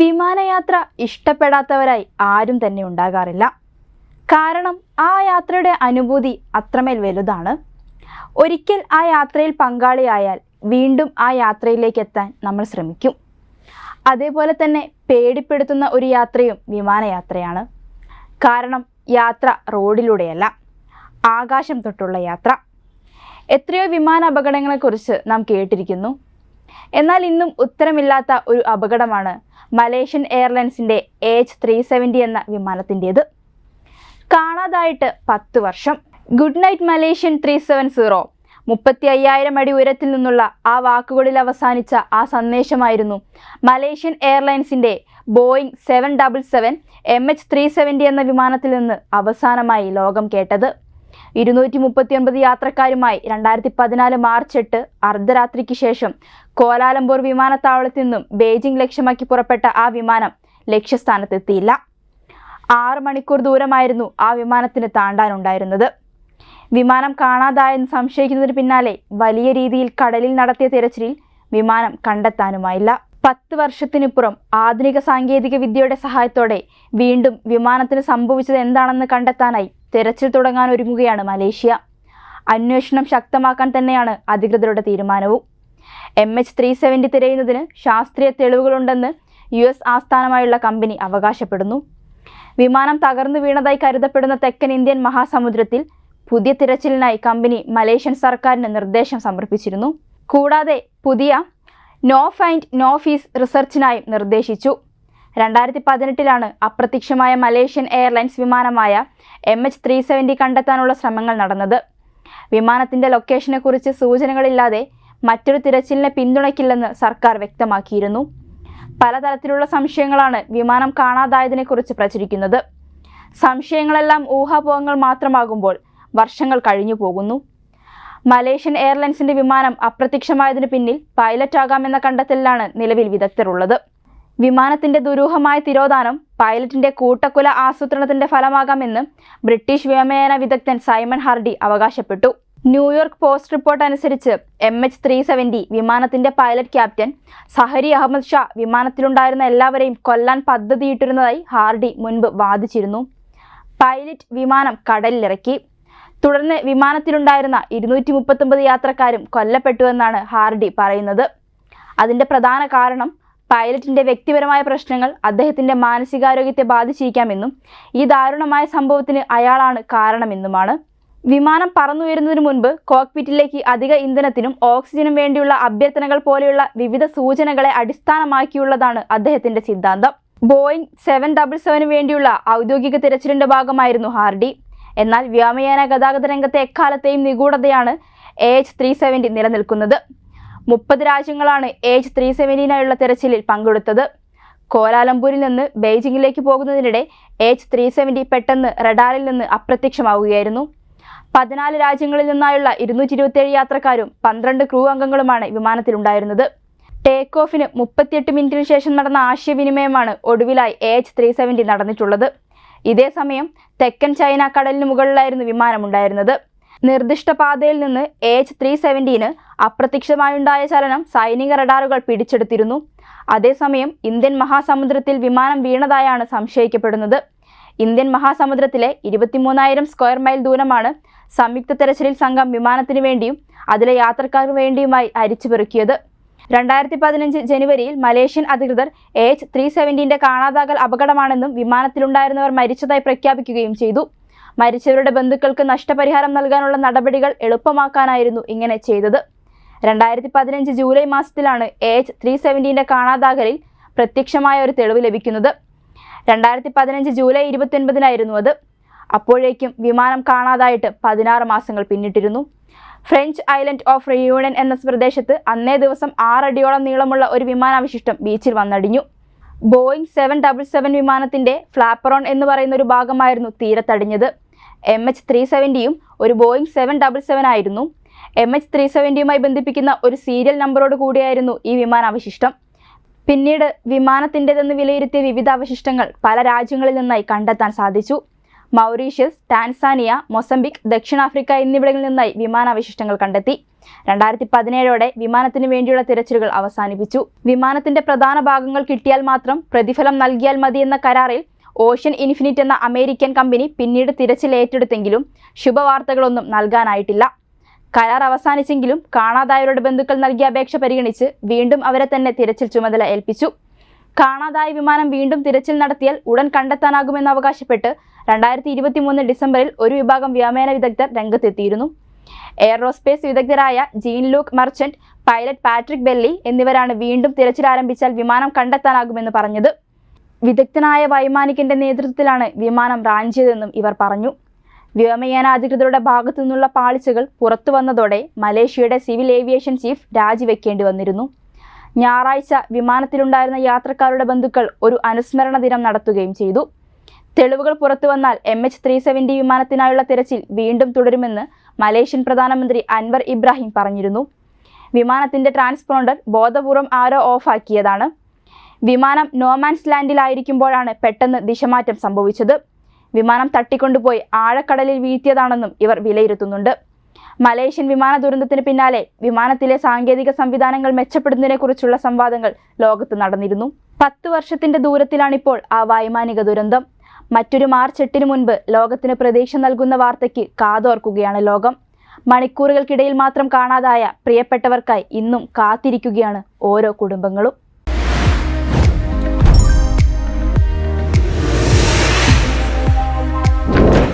വിമാനയാത്ര ഇഷ്ടപ്പെടാത്തവരായി ആരും തന്നെ ഉണ്ടാകാറില്ല. കാരണം ആ യാത്രയുടെ അനുഭൂതി അത്രമേൽ വലുതാണ്. ഒരിക്കൽ ആ യാത്രയിൽ പങ്കാളിയായാൽ വീണ്ടും ആ യാത്രയിലേക്ക് എത്താൻ നമ്മൾ ശ്രമിക്കും. അതേപോലെ തന്നെ പേടിപ്പെടുത്തുന്ന ഒരു യാത്രയും വിമാനയാത്രയാണ്. കാരണം യാത്ര റോഡിലൂടെയല്ല ആകാശം തൊട്ടുള്ള യാത്ര. എത്രയോ വിമാന അപകടങ്ങളെക്കുറിച്ച് നാം കേട്ടിരിക്കുന്നു. എന്നാൽ ഇന്നും ഉത്തരമില്ലാത്ത ഒരു അപകടമാണ് മലേഷ്യൻ എയർലൈൻസിന്റെ എച്ച് ത്രീ സെവന്റി എന്ന വിമാനത്തിന്റേത് കാണാതായിട്ട് പത്ത് വർഷം. Good night Malaysian three seven zero മുപ്പത്തി അയ്യായിരം അടി ഉയരത്തിൽ നിന്നുള്ള ആ വാക്കുകളിൽ അവസാനിച്ച ആ സന്ദേശമായിരുന്നു Malaysian എയർലൈൻസിന്റെ Boeing seven double seven M H three seventy എന്ന വിമാനത്തിൽ നിന്ന് അവസാനമായി ലോകം കേട്ടത്. ഇരുന്നൂറ്റി മുപ്പത്തിയൊൻപത് യാത്രക്കാരുമായി രണ്ടായിരത്തി പതിനാല് മാർച്ച് എട്ട് അർദ്ധരാത്രിക്ക് ശേഷം കോലാലംപൂർ വിമാനത്താവളത്തിൽ നിന്നും ബെയ്ജിംഗ് ലക്ഷ്യമാക്കി പുറപ്പെട്ട ആ വിമാനം ലക്ഷ്യസ്ഥാനത്തെത്തിയില്ല. ആറ് മണിക്കൂർ ദൂരമായിരുന്നു ആ വിമാനത്തിന് താണ്ടാനുണ്ടായിരുന്നത്. വിമാനം കാണാതായെന്ന് സംശയിക്കുന്നതിന് പിന്നാലെ വലിയ രീതിയിൽ കടലിൽ നടത്തിയ തിരച്ചിലിൽ വിമാനം കണ്ടെത്താനുമായില്ല. പത്ത് വർഷത്തിനിപ്പുറം ആധുനിക സാങ്കേതിക വിദ്യയുടെ സഹായത്തോടെ വീണ്ടും വിമാനത്തിന് സംഭവിച്ചത് എന്താണെന്ന് കണ്ടെത്താനായി തിരച്ചിൽ തുടങ്ങാൻ ഒരുങ്ങുകയാണ് മലേഷ്യ. അന്വേഷണം ശക്തമാക്കാൻ തന്നെയാണ് അധികൃതരുടെ തീരുമാനവും. എം എച്ച് ത്രീ സെവന്റി തിരയുന്നതിന് ശാസ്ത്രീയ തെളിവുകളുണ്ടെന്ന് യു എസ് ആസ്ഥാനമായുള്ള കമ്പനി അവകാശപ്പെടുന്നു. വിമാനം തകർന്നു വീണതായി കരുതപ്പെടുന്ന തെക്കൻ ഇന്ത്യൻ മഹാസമുദ്രത്തിൽ പുതിയ തിരച്ചിലിനായി കമ്പനി മലേഷ്യൻ സർക്കാരിന് നിർദ്ദേശം സമർപ്പിച്ചിരുന്നു. കൂടാതെ പുതിയ നോ ഫൈൻഡ് നോ ഫീസ് റിസർച്ചിനായും നിർദ്ദേശിച്ചു. രണ്ടായിരത്തി പതിനെട്ടിലാണ് അപ്രത്യക്ഷമായ മലേഷ്യൻ എയർലൈൻസ് വിമാനമായ എം എച്ച് ത്രീ സെവന്റി കണ്ടെത്താനുള്ള ശ്രമങ്ങൾ നടന്നത്. വിമാനത്തിന്റെ ലൊക്കേഷനെക്കുറിച്ച് സൂചനകളില്ലാതെ മറ്റൊരു തിരച്ചിലിനെ പിന്തുണയ്ക്കില്ലെന്ന് സർക്കാർ വ്യക്തമാക്കിയിരുന്നു. പലതരത്തിലുള്ള സംശയങ്ങളാണ് വിമാനം കാണാതായതിനെക്കുറിച്ച് പ്രചരിക്കുന്നത്. സംശയങ്ങളെല്ലാം ഊഹാപോഹങ്ങൾ മാത്രമാകുമ്പോൾ വർഷങ്ങൾ കഴിഞ്ഞു പോകുന്നു. മലേഷ്യൻ എയർലൈൻസിന്റെ വിമാനം അപ്രത്യക്ഷമായതിനു പിന്നിൽ പൈലറ്റ് ആകാമെന്ന കണ്ടെത്തലിലാണ് നിലവിൽ വിദഗ്ധരുള്ളത്. വിമാനത്തിന്റെ ദുരൂഹമായ തിരോധാനം പൈലറ്റിന്റെ കൂട്ടക്കുല ആസൂത്രണത്തിന്റെ ഫലമാകാമെന്ന് ബ്രിട്ടീഷ് വ്യോമയാന വിദഗ്ധൻ സൈമൺ ഹാർഡി അവകാശപ്പെട്ടു. ന്യൂയോർക്ക് പോസ്റ്റ് റിപ്പോർട്ട് അനുസരിച്ച് എം എച്ച് ത്രീ സെവന്റി വിമാനത്തിന്റെ pilot captain Zaharie Ahmad Shah വിമാനത്തിലുണ്ടായിരുന്ന എല്ലാവരെയും കൊല്ലാൻ പദ്ധതിയിട്ടിരുന്നതായി ഹാർഡി മുൻപ് വാദിച്ചിരുന്നു. പൈലറ്റ് വിമാനം കടലിലിറക്കി. തുടർന്ന് വിമാനത്തിലുണ്ടായിരുന്ന ഇരുന്നൂറ്റി മുപ്പത്തൊമ്പത് യാത്രക്കാരും കൊല്ലപ്പെട്ടുവെന്നാണ് ഹാർഡി പറയുന്നത്. അതിന്റെ പ്രധാന കാരണം പൈലറ്റിന്റെ വ്യക്തിപരമായ പ്രശ്നങ്ങൾ അദ്ദേഹത്തിന്റെ മാനസികാരോഗ്യത്തെ ബാധിച്ചിരിക്കാമെന്നും ഈ ദാരുണമായ സംഭവത്തിന് അയാളാണ് കാരണമെന്നുമാണ്. വിമാനം പറന്നുയരുന്നതിന് മുൻപ് കോക്പിറ്റിലേക്ക് അധിക ഇന്ധനത്തിനും ഓക്സിജനും വേണ്ടിയുള്ള അഭ്യർത്ഥനകൾ പോലെയുള്ള വിവിധ സൂചനകളെ അടിസ്ഥാനമാക്കിയുള്ളതാണ് അദ്ദേഹത്തിന്റെ സിദ്ധാന്തം. ബോയിങ് സെവൻ ഡബിൾ സെവന് വേണ്ടിയുള്ള ഔദ്യോഗിക തിരച്ചിലിന്റെ ഭാഗമായിരുന്നു ഹാർഡി. എന്നാൽ വ്യോമയാന ഗതാഗത രംഗത്തെ എക്കാലത്തെയും നിഗൂഢതയാണ് എ എച്ച് ത്രീ സെവന്റി നിലനിൽക്കുന്നത്. മുപ്പത് രാജ്യങ്ങളാണ് ഏജ് ത്രീ സെവന്റീനായുള്ള തെരച്ചിലിൽ പങ്കെടുത്തത്. കോലാലംപൂരിൽ നിന്ന് ബെയ്ജിങ്ങിലേക്ക് പോകുന്നതിനിടെ എച്ച് ത്രീ സെവന്റി പെട്ടെന്ന് റഡാറിൽ നിന്ന് അപ്രത്യക്ഷമാവുകയായിരുന്നു. പതിനാല് രാജ്യങ്ങളിൽ നിന്നായുള്ള ഇരുന്നൂറ്റി ഇരുപത്തിയേഴ് യാത്രക്കാരും പന്ത്രണ്ട് ക്രൂ അംഗങ്ങളുമാണ് വിമാനത്തിലുണ്ടായിരുന്നത്. ടേക്ക് ഓഫിന് മുപ്പത്തിയെട്ട് മിനിറ്റിന് ശേഷം നടന്ന ആശയവിനിമയമാണ് ഒടുവിലായി എ എച്ച് ത്രീ സെവന്റി നടന്നിട്ടുള്ളത്. ഇതേസമയം തെക്കൻ ചൈന കടലിന് മുകളിലായിരുന്നു വിമാനമുണ്ടായിരുന്നത്. നിർദ്ദിഷ്ട പാതയിൽ നിന്ന് എച്ച് ത്രീ സെവന്റീന് അപ്രത്യക്ഷമായുണ്ടായ ചലനം സൈനിക റഡാറുകൾ പിടിച്ചെടുത്തിരുന്നു. അതേസമയം ഇന്ത്യൻ മഹാസമുദ്രത്തിൽ വിമാനം വീണതായാണ് സംശയിക്കപ്പെടുന്നത്. ഇന്ത്യൻ മഹാസമുദ്രത്തിലെ ഇരുപത്തിമൂന്നായിരം സ്ക്വയർ മൈൽ ദൂരമാണ് സംയുക്ത തെരച്ചിലിൽ സംഘം വിമാനത്തിനു വേണ്ടിയും അതിലെ യാത്രക്കാർക്ക് വേണ്ടിയുമായി അരിച്ചു പെറുക്കിയത് രണ്ടായിരത്തി പതിനഞ്ച് ജനുവരിയിൽ മലേഷ്യൻ അധികൃതർ എച്ച് ത്രീ സെവന്റീന്റെ കാണാതാകൽ അപകടമാണെന്നും വിമാനത്തിലുണ്ടായിരുന്നവർ മരിച്ചതായി പ്രഖ്യാപിക്കുകയും ചെയ്തു. മരിച്ചവരുടെ ബന്ധുക്കൾക്ക് നഷ്ടപരിഹാരം നൽകാനുള്ള നടപടികൾ എളുപ്പമാക്കാനായിരുന്നു ഇങ്ങനെ ചെയ്തത്. രണ്ടായിരത്തി പതിനഞ്ച് ജൂലൈ മാസത്തിലാണ് എച്ച് ത്രീ സെവന്റീന്റെ കാണാതാകലിൽ പ്രത്യക്ഷമായ ഒരു തെളിവ് ലഭിക്കുന്നത്. രണ്ടായിരത്തി പതിനഞ്ച് ജൂലൈ ഇരുപത്തിയൊൻപതിനായിരുന്നു അത്. അപ്പോഴേക്കും വിമാനം കാണാതായിട്ട് പതിനാറ് മാസങ്ങൾ പിന്നിട്ടിരുന്നു. ഫ്രഞ്ച് ഐലൻഡ് ഓഫ് റിയൂണിയൻ എന്ന പ്രദേശത്ത് അന്നേ ദിവസം ആറടിയോളം നീളമുള്ള ഒരു വിമാനാവശിഷ്ടം ബീച്ചിൽ വന്നടിഞ്ഞു. ബോയിങ് സെവൻ ഡബിൾ സെവൻ വിമാനത്തിന്റെ ഫ്ലാപ്പറോൺ എന്ന് പറയുന്ന ഒരു ഭാഗമായിരുന്നു തീരത്തടിഞ്ഞത്. എം എച്ച് ത്രീ സെവന്റിയും ഒരു ബോയിങ് സെവൻ ഡബിൾ സെവൻ ആയിരുന്നു. എം എച്ച് ത്രീ സെവന്റിയുമായി ബന്ധിപ്പിക്കുന്ന ഒരു സീരിയൽ നമ്പറോട് കൂടിയായിരുന്നു ഈ വിമാനാവശിഷ്ടം. പിന്നീട് വിമാനത്തിന്റെതെന്ന് വിലയിരുത്തിയ വിവിധ അവശിഷ്ടങ്ങൾ പല രാജ്യങ്ങളിൽ നിന്നായി കണ്ടെത്താൻ സാധിച്ചു. മൗറീഷ്യസ് ടാൻസാനിയ മൊസംബിക് ദക്ഷിണാഫ്രിക്ക എന്നിവിടങ്ങളിൽ നിന്നായി വിമാനാവശിഷ്ടങ്ങൾ കണ്ടെത്തി. രണ്ടായിരത്തി പതിനേഴോടെ വിമാനത്തിന് വേണ്ടിയുള്ള തിരച്ചിലുകൾ അവസാനിപ്പിച്ചു. വിമാനത്തിന്റെ പ്രധാന ഭാഗങ്ങൾ കിട്ടിയാൽ മാത്രം പ്രതിഫലം നൽകിയാൽ മതി എന്ന കരാറിൽ ഓഷ്യൻ ഇൻഫിനിറ്റ് എന്ന അമേരിക്കൻ കമ്പനി പിന്നീട് തിരച്ചിൽ ഏറ്റെടുത്തെങ്കിലും ശുഭവാർത്തകളൊന്നും നൽകാനായിട്ടില്ല. കരാർ അവസാനിച്ചെങ്കിലും കാണാതായവരുടെ ബന്ധുക്കൾ നൽകിയ അപേക്ഷ പരിഗണിച്ച് വീണ്ടും അവരെ തന്നെ തിരച്ചിൽ ചുമതല ഏൽപ്പിച്ചു. കാണാതായ വിമാനം വീണ്ടും തിരച്ചിൽ നടത്തിയാൽ ഉടൻ കണ്ടെത്താനാകുമെന്ന് അവകാശപ്പെട്ട് രണ്ടായിരത്തി ഇരുപത്തി മൂന്ന് ഡിസംബറിൽ ഒരു വിഭാഗം വ്യോമയാന വിദഗ്ധർ രംഗത്തെത്തിയിരുന്നു. എയറോസ്പേസ് വിദഗ്ധരായ Jean Luc Marchand pilot Patrick Blelly എന്നിവരാണ് വീണ്ടും തിരച്ചിൽ ആരംഭിച്ചാൽ വിമാനം കണ്ടെത്താനാകുമെന്ന് പറഞ്ഞത്. വിദഗ്ധനായ വൈമാനികന്റെ നേതൃത്വത്തിലാണ് വിമാനം റാഞ്ചിയതെന്നും ഇവർ പറഞ്ഞു. വ്യോമയാന അധികൃതരുടെ ഭാഗത്തു നിന്നുള്ള പാളിച്ചകൾ പുറത്തു വന്നതോടെ മലേഷ്യയുടെ സിവിൽ ഏവിയേഷൻ ചീഫ് രാജിവെക്കേണ്ടി വന്നിരുന്നു. ഞായറാഴ്ച വിമാനത്തിലുണ്ടായിരുന്ന യാത്രക്കാരുടെ ബന്ധുക്കൾ ഒരു അനുസ്മരണ ദിനം നടത്തുകയും ചെയ്തു. തെളിവുകൾ പുറത്തു വന്നാൽ എം എച്ച് ത്രീ സെവന്റി വിമാനത്തിനായുള്ള തിരച്ചിൽ വീണ്ടും തുടരുമെന്ന് മലേഷ്യൻ പ്രധാനമന്ത്രി അൻവർ ഇബ്രാഹിം പറഞ്ഞിരുന്നു. വിമാനത്തിന്റെ ട്രാൻസ്പോണ്ടർ ബോധപൂർവം ആരോ ഓഫാക്കിയതാണ്. വിമാനം നോമാൻസ് ലാൻഡിലായിരിക്കുമ്പോഴാണ് പെട്ടെന്ന് ദിശമാറ്റം സംഭവിച്ചത്. വിമാനം തട്ടിക്കൊണ്ടുപോയി ആഴക്കടലിൽ വീഴ്ത്തിയതാണെന്നും ഇവർ വിലയിരുത്തുന്നുണ്ട്. മലേഷ്യൻ വിമാന ദുരന്തത്തിന് പിന്നാലെ വിമാനത്തിലെ സാങ്കേതിക സംവിധാനങ്ങൾ മെച്ചപ്പെടുന്നതിനെക്കുറിച്ചുള്ള സംവാദങ്ങൾ ലോകത്ത് നടന്നിരുന്നു. പത്ത് വർഷത്തിന്റെ ദൂരത്തിലാണിപ്പോൾ ആ വൈമാനിക ദുരന്തം. മറ്റൊരു മാർച്ച് എട്ടിന് മുൻപ് ലോകത്തിന് പ്രതീക്ഷ നൽകുന്ന വാർത്തയ്ക്ക് കാതോർക്കുകയാണ് ലോകം. മണിക്കൂറുകൾക്കിടയിൽ മാത്രം കാണാതായ പ്രിയപ്പെട്ടവർക്കായി ഇന്നും കാത്തിരിക്കുകയാണ് ഓരോ കുടുംബങ്ങളും.